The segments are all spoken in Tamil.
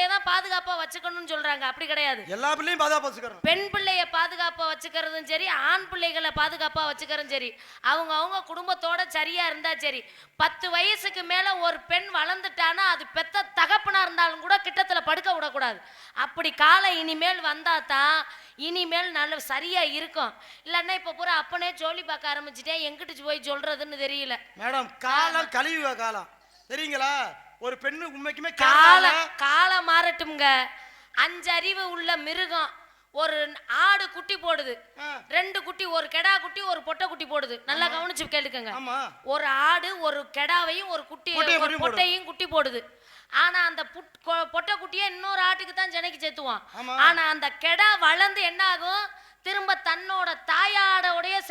பிள்ளைய தான் பாதுகாப்பா வச்சுக்கணும்னு சொல்றாங்க. அப்படி கிடையாது. எல்லா பிள்ளையும் பாதுகாப்பு வச்சுக்கிறோம் பெண் பிள்ளைய பாதுகாப்பா வச்சுக்கிறதும் சரி ஆண் பிள்ளைகளை பாதுகாப்பா வச்சுக்கிறதும் சரி. அவங்க அவங்க குடும்பத்தோட சரியா இருந்தா சரி. பத்து வயசுக்கு மேல ஒரு பெண் வளர்ந்துட்டானா அது பெத்த தகப்பனா இருந்தாலும் கூட கிட்டத்துல படுக்க விடக்கூடாது. அப்படி காலம் இனிமேல் வந்தா தான் இனிமேல் நல்ல சரியா இருக்கும். இல்லைன்னா இப்ப பூரா அப்பனே ஜோலி பார்க்க ஆரம்பிச்சிட்டேன் எங்கிட்டு போய் சொல்றதுன்னு தெரியல. மேடம் காலம் கழிவு காலம். சரிங்களா ஒரு பெண்ணு உண்மைக்குமே காலம் காலம் மாறட்டும்ங்க. அஞ்சறிவு உள்ள மிருகம். ஒரு ஆடு குட்டி போடுது. ரெண்டு குட்டி ஒரு கெடா குட்டி ஒரு பொட்டை குட்டி போடுது. நல்லா கவனிச்சு கேளுக்கங்க. ஒரு ஆடு ஒரு கெடாவையும் ஒரு குட்டி ஒரு பொட்டையும் குட்டி போடுது. ஆனா அந்த பொட்டை குட்டியை இன்னொரு ஆட்டுக்கு தான் ஜனைக்கு சேர்த்துவான். ஆனா அந்த கெடா வளர்ந்து என்ன ஆகும்? திரும்ப தன்னோட தாயாடோடைய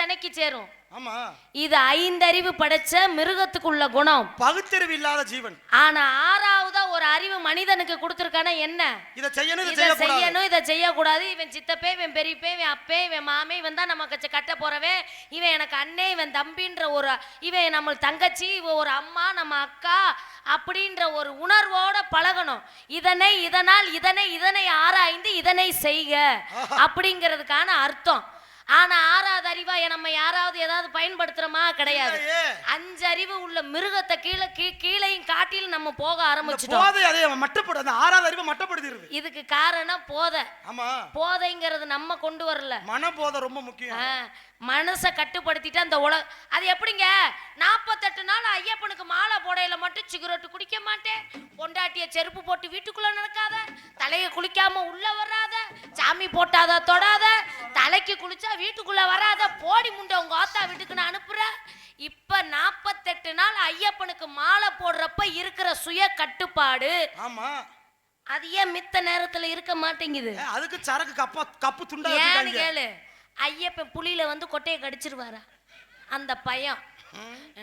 செனைக்கு சேரும். ஆமா. இது ஐந்தறிவு படைச்ச மிருகத்துக்குள்ள குணம். பகுத்தறிவு இல்லாத ஜீவன். ஆனா ஆறாவதா ஒரு அறிவு மனிதனுக்கு கொடுத்துருக்கான என்ன? இதை செய்யணும் இதை செய்யணும் இதை செய்யக்கூடாது. இவன் சித்தப்பே இவன் பெரியப்பே இவன் அப்பே இவன் மாமே இவன் தான் நமக்கு கட்ட போறவன் இவன் எனக்கு அண்ணே இவன் தம்பின்ற ஒரு இவன் நம்ம தங்கச்சி இவன் ஒரு அம்மா நம்ம அக்கா அப்படின்ற ஒரு உணர்வோட பழகணும். இதனை இதனால் இதனை இதனை ஆராய்ந்து இதனை செய்க அப்படிங்கிறதுக்கான அர்த்தம். ஆனா ஆறாவது அறிவா நம்ம யாராவது ஏதாவது பயன்படுத்துறோமா? கிடையாது. அஞ்சு அறிவு உள்ள மிருகத்தை கீழே கீழையும் காட்டிலும் நம்ம போக ஆரம்பிச்சிட்டோம். போதை அதே மட்டப்படு அந்த ஆறாவது அறிவு மட்டப்படுத்திடுது. இதுக்கு காரணம் போதை. ஆமா. போதைங்கிறது நம்ம கொண்டு வரல. மன போதை ரொம்ப முக்கியம். மனசை கட்டுப்படுத்திட்டு அந்த உலக அது எப்படிங்க? நாற்பத்தெட்டு நாள் ஐயப்பனுக்கு மாலை போடையில மட்டும் சிகரெட்டு குடிக்க மாட்டேன். பொண்டாட்டிய செருப்பு போட்டு வீட்டுக்குள்ள நடக்காத. தலையை குளிக்காம உள்ள வராத. சாமி போட்டாத தொடாத. தலைக்கு குளிச்சா வீட்டுக்குள்ள வராத போடி முண்டை உங்க ஆத்தா வீட்டுக்கு நான் அனுப்புற இப்ப நாற்பத்தெட்டு நாள் ஐயப்பனுக்கு மாலை போடுறப்ப இருக்கிற சுய கட்டுப்பாடு. ஆமா. அது ஏன் மித்த நேரத்துல இருக்க மாட்டேங்குது? அதுக்கு சரக்கு கப்பா கப்பு துண்டா ஏன்னு கேளு. ஐயப்பன் புலியில வந்து கொட்டையை கடிச்சிருவாரா? அந்த பையன்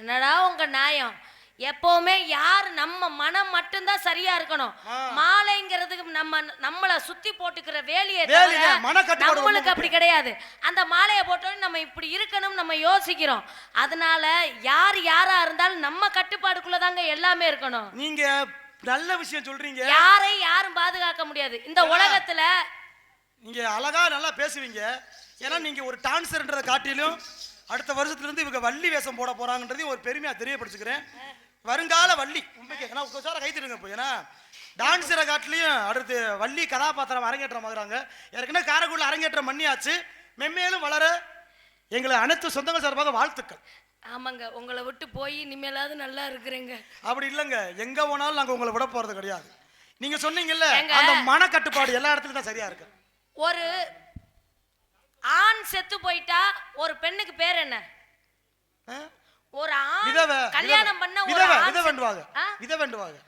என்னடா உங்க நியாயம்? எப்பவுமே யார் நம்ம மனம் மட்டும்தான் சரியா இருக்கணும். மாலைங்கிறதுக்கு நம்ம நம்மள சுத்தி போட்டுக்கிற வேலையை நம்மளுக்கு அப்படி கிடையாது. அந்த மாலையை போட்டோன்னு நம்ம இப்படி இருக்கணும் நம்ம யோசிக்கிறோம். அதனால யார் யாரா இருந்தாலும் நம்ம கட்டுப்பாடுக்குள்ள தாங்க எல்லாமே இருக்கணும். நீங்க நல்ல விஷயம் சொல்றீங்க. யாரையும் யாரும் பாதுகாக்க முடியாது. இந்த உலகத்துல நீங்க அழகா நல்லா பேசுவீங்க. ஏன்னா நீங்க ஒரு டான்சர்ன்றதை காட்டிலும் அடுத்த வருஷத்துல இருந்து இவங்க வள்ளி வேஷம் போட போறாங்கன்றதையும் ஒரு பெருமையா தெரியப்படுத்திக்கிறேன். வருங்கால வள்ளி. உண்மைக்கு ஏன்னா உட்கார கைத்திடுங்க போய் ஏன்னா டான்ஸரை காட்டிலையும் அடுத்து வள்ளி கதாபாத்திரம் அரங்கேற்றம் ஆகுறாங்க. ஏற்கனவே காரைக்குடியில் அரங்கேற்றம் பண்ணியாச்சு மென்மேலும் வளர எங்களை அனைத்து சொந்தங்கள் சார்பாக வாழ்த்துக்கள். ஆமாங்க. உங்களை விட்டு போய் இனிமேலாவது நல்லா இருக்கிறேங்க. அப்படி இல்லைங்க. எங்க போனாலும் நாங்க உங்களை விட போறது கிடையாது. நீங்க சொன்னீங்கல்ல ஏங்க? அந்த மன கட்டுப்பாடு எல்லா இடத்துலயும் தான் சரியா இருக்கு. ஒரு ஆண் செத்து போயிட்டா ஒரு பெண்ணுக்கு பேர் என்ன? ஆ? ஒரு ஆண் கல்யாணம் பண்ண ஒரு விதவை விதவண்டுவாங்க? விதவண்டுவாங்க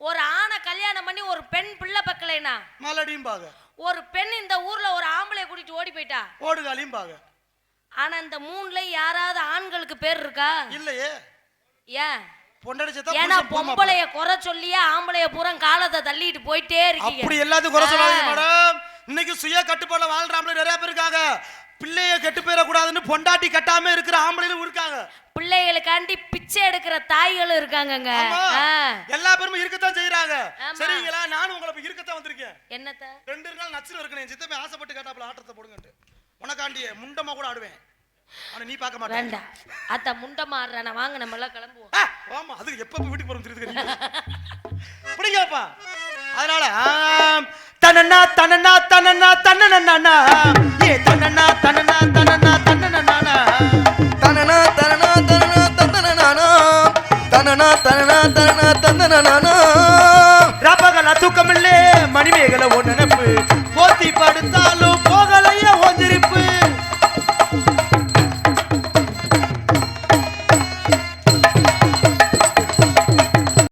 ஒரு ஆணை கல்யாணம் பண்ணி ஒரு பெண் பிள்ளை பக்கலைனா? மலடியும் ஒரு பெண் இந்த ஊர்ல ஒரு ஆம்பளை கூட்டிட்டு ஓடி போயிட்டா? ஓடுகாலியும் பாக ஆனா இந்த மூணுல யாராவது ஆண்களுக்கு பேர் இருக்கா? இல்லையே. ஏன்? ஏன்னா. பொம்பளைய குறை சொல்லியே ஆம்பளைய பூரா காலத்தை தள்ளிட்டு போயிட்டே இருக்கீங்க. அப்படி எல்லாத்தையும் குறை சொல்லாதீங்க ஆ. மேடம். இன்னைக்கு சுய கட்டுப்பாடுல வாழ்ற ஆம்பளை நிறைய பேர் இருக்காங்க. பிள்ளைய கெட்டு போயிடக்கூடாதுன்னு பொண்டாட்டி கட்டாம இருக்கிற ஆம்பளையும் இருக்காங்க. பிள்ளைகளுக்காண்டி பிச்சை எடுக்கிற தாய்களும் இருக்காங்கங்க. எல்லா பேருமே இருக்கத்தான் செய்யறாங்க. சரிங்களா? நானும் உங்களை இப்ப இருக்கத்தான் வந்திருக்கேன். என்னத்த? ரெண்டு நாள் நச்சுன்னு இருக்கணும். சித்தப்பை ஆசைப்பட்டு கேட்டாப்புல ஆட்டத்தை போடுங்கன்ட்டு. உனக்காண்டிய முண்டமா கூட ஆடுவேன். ஆனா நீ பார்க்க மாட்டேன் வேண்டாம். அத்த முண்டை மாறுறான வாங்க நம்ம எல்லாம் கிளம்புவோம் ஆமா அதுக்கு எப்ப வீட்டுக்கு போறோம் தெரியுது பிடிங்கப்பா. அதனால தனனா தனனா தனனா தன்னனா ஏ தனனா தனனா தனனா தனனா தனனா தந்தனனானா? ரபகல தூக்கமில்லே மணிமேகல ஒரு நினைப்பு போத்தி படுத்தாலும்